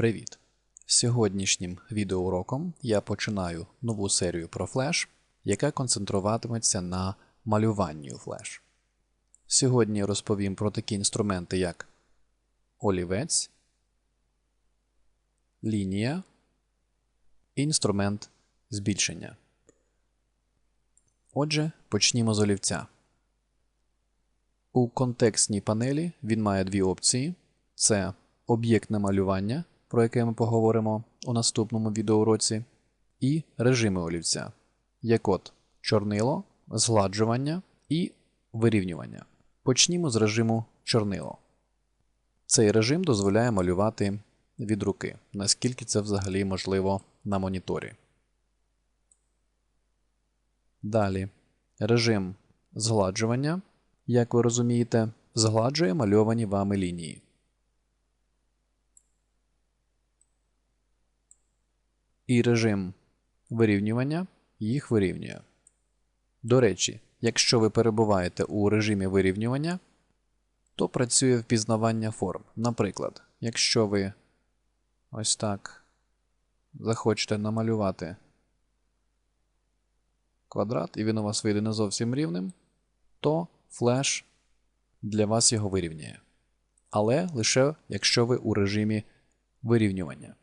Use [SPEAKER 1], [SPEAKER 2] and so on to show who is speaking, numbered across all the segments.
[SPEAKER 1] Привіт! Сьогоднішнім відеоуроком я починаю нову серію про флеш, яка концентруватиметься на малюванні флеш. Сьогодні розповім про такі інструменти, як олівець, лінія, і інструмент збільшення. Отже, почнімо з олівця. У контекстній панелі він має дві опції: це об'єктне малювання, про яке ми поговоримо у наступному відеоуроці, і режими олівця, як от чорнило, згладжування і вирівнювання. Почнімо з режиму чорнило. Цей режим дозволяє малювати від руки, наскільки це взагалі можливо на моніторі. Далі режим згладжування, як ви розумієте, згладжує мальовані вами лінії. І режим вирівнювання їх вирівнює. До речі, якщо ви перебуваєте у режимі вирівнювання, то працює впізнавання форм. Наприклад, якщо ви ось так захочете намалювати квадрат, і він у вас вийде не зовсім рівним, то флеш для вас його вирівняє. Але лише якщо ви у режимі вирівнювання.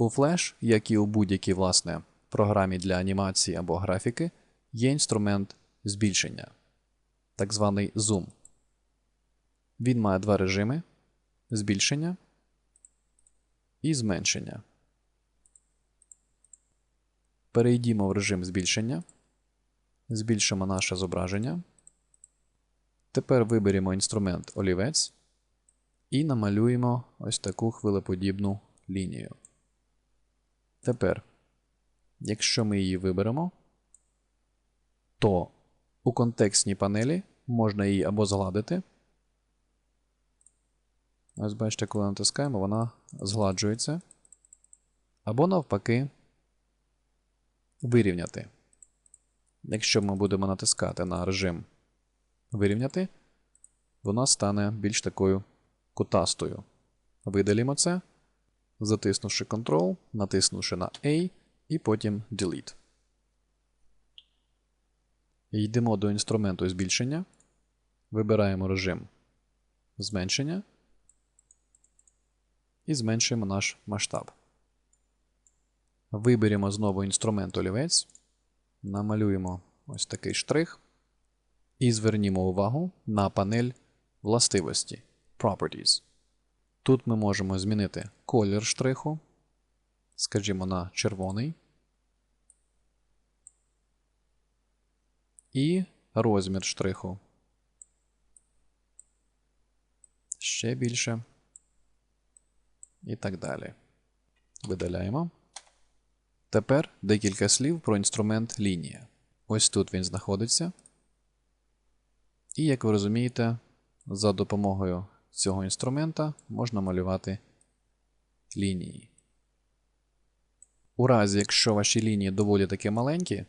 [SPEAKER 1] У Flash, як і у будь-якій власне програмі для анімації або графіки, є інструмент збільшення, так званий Zoom. Він має два режими: збільшення і зменшення. Перейдімо в режим збільшення. Збільшимо наше зображення. Тепер виберемо інструмент олівець і намалюємо ось таку хвилеподібну лінію. Тепер, якщо ми її виберемо, то у контекстній панелі можна її або згладити. Ось бачите, коли натискаємо, вона згладжується. Або навпаки вирівняти. Якщо ми будемо натискати на режим вирівняти, вона стане більш такою кутастою. Видалімо це, затиснувши Ctrl, натиснувши на A і потім Delete. Йдемо до інструменту збільшення. Вибираємо режим зменшення і зменшуємо наш масштаб. Виберемо знову інструмент олівець, намалюємо ось такий штрих. І звернімо увагу на панель властивості Properties. Тут ми можемо змінити колір штриху, скажімо, на червоний. І розмір штриху. Ще більше. І так далі. Видаляємо. Тепер декілька слів про інструмент лінія. Ось тут він знаходиться. І, як ви розумієте, за допомогою цього інструмента можна малювати лінії. У разі, якщо ваші лінії доволі таки маленькі,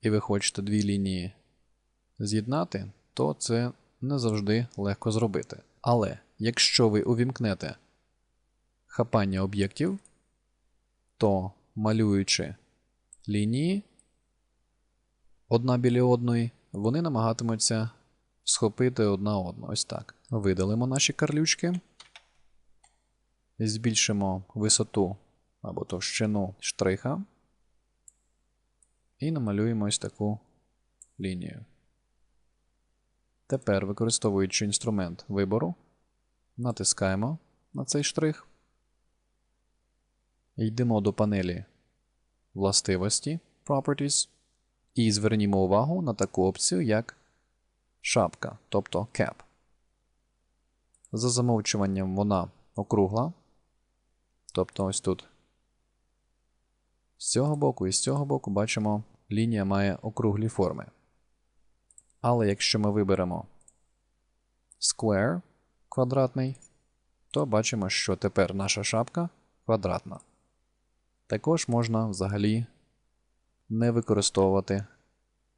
[SPEAKER 1] і ви хочете дві лінії з'єднати, то це не завжди легко зробити. Але якщо ви увімкнете хапання об'єктів, то малюючи лінії одна біля одної, вони намагатимуться схопити одна одну. Ось так. Видалимо наші карлючки, збільшимо висоту або товщину штриха і намалюємо ось таку лінію. Тепер, використовуючи інструмент вибору, натискаємо на цей штрих. Йдемо до панелі властивості Properties і звернімо увагу на таку опцію, як шапка, тобто cap. За замовчуванням вона округла. Тобто ось тут. З цього боку і з цього боку бачимо, лінія має округлі форми. Але якщо ми виберемо square квадратний, то бачимо, що тепер наша шапка квадратна. Також можна взагалі не використовувати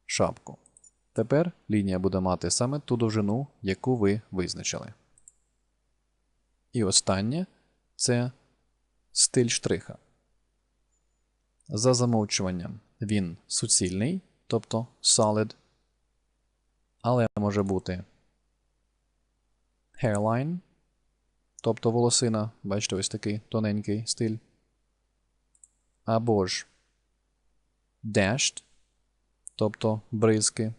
[SPEAKER 1] шапку. Тепер лінія буде мати саме ту довжину, яку ви визначили. І останнє це стиль штриха. За замовчуванням він суцільний, тобто solid, але може бути hairline, тобто волосина, бачите, ось такий тоненький стиль. Або ж dashed, тобто бризки,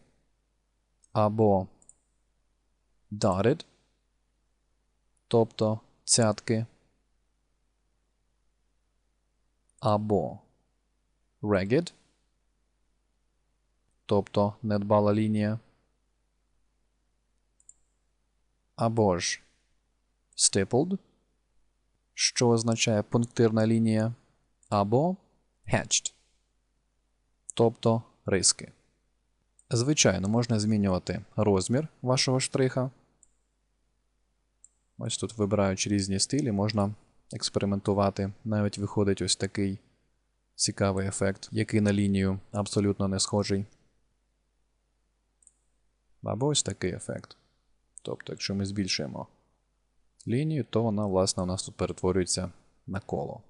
[SPEAKER 1] або dotted, тобто цятки, або ragged, тобто недбала лінія, або ж stippled, що означає пунктирна лінія, або hatched, тобто риски. Звичайно, можна змінювати розмір вашого штриха. Ось тут, вибираючи різні стилі, можна експериментувати. Навіть виходить ось такий цікавий ефект, який на лінію абсолютно не схожий. Або ось такий ефект. Тобто, якщо ми збільшуємо лінію, то вона, власне, у нас тут перетворюється на коло.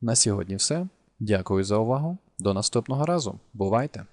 [SPEAKER 1] На сьогодні все. Дякую за увагу. До наступного разу. Бувайте!